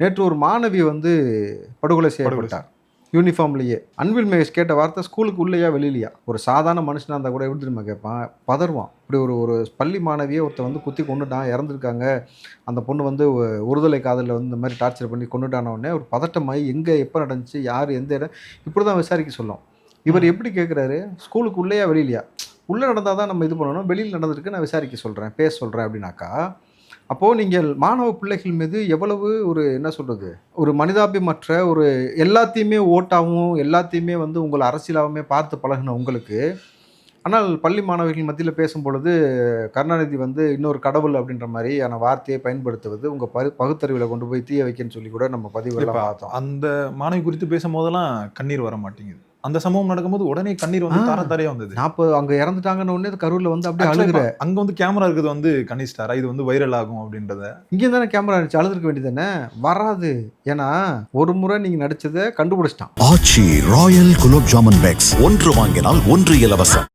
நேற்று ஒரு மாணவி வந்து படுகொலை செய்யப்பட்டார் யூனிஃபார்ம்லேயே. அன்பில் மகேஷ் கேட்ட வார்த்தை ஸ்கூலுக்கு உள்ளேயா வெளியிலையா? ஒரு சாதாரண மனுஷனாக இருந்தால் கூட எப்படி தெரியுமா கேட்பான் பதறுவான். இப்படி ஒரு ஒரு பள்ளி மாணவியை ஒருத்தன் வந்து குத்தி கொண்டுட்டான் இறந்துருக்காங்க. அந்த பொண்ணு வந்து ஒருதலை காதலில் வந்து இந்த மாதிரி டார்ச்சர் பண்ணி கொண்டுட்டான உடனே ஒரு பதட்டமாகி எங்கே எப்போ நடந்துச்சு யார் எந்த இடம்? இப்படி தான் விசாரிக்க சொல்லும். இவர் எப்படி கேட்குறாரு ஸ்கூலுக்கு உள்ளேயா வெளியிலையா? உள்ளே நடந்தால் தான் நம்ம இது பண்ணணும் வெளியில் நடந்திருக்கு நான் விசாரிக்க சொல்கிறேன் பேச சொல்கிறேன் அப்படின்னாக்கா அப்போது நீங்கள் மாணவ பிள்ளைகள் மீது எவ்வளவு ஒரு என்ன சொல்கிறது ஒரு மனிதாபிமற்ற ஒரு எல்லாத்தையுமே ஓட்டாகவும் எல்லாத்தையுமே வந்து உங்களை அரசியலாகவுமே பார்த்து பழகின உங்களுக்கு. ஆனால் பள்ளி மாணவர்கள் மத்தியில் பேசும் பொழுது கருணாநிதி வந்து இன்னொரு கடவுள் அப்படின்ற மாதிரியான வார்த்தையை பயன்படுத்துவது உங்கள் பகு பகுத்தறிவில் கொண்டு போய் தீய வைக்கன்னு சொல்லி கூட நம்ம இப்ப பார்த்தோம். அந்த மாணவி குறித்து பேசும்போதெல்லாம் கண்ணீர் வர மாட்டேங்குது. அந்த சம்பவம் நடக்கும்போது உடனே கண்ணீர் வந்து. தார தாரையா வந்தது. நாற்பது அங்கே இறந்துட்டாங்கன்னு உடனே கரூரில் வந்து அப்படியே அழுகுற. அங்க வந்து கேமரா இருக்குது வந்து கணிஷ்டாரா இது வந்து வைரல் ஆகும் அப்படின்றத. இங்கே தானே கேமரா இருந்துச்சு அழுதுருக்க வேண்டியதானே வராது. ஏன்னா ஒரு முறை நீங்கள் நடிச்சதை கண்டுபிடிச்சிட்டான். ஆச்சி ராயல் குலோப் ஜாமுன் பேக்ஸ் ஒன்று வாங்கினால் ஒன்று இலவசம்.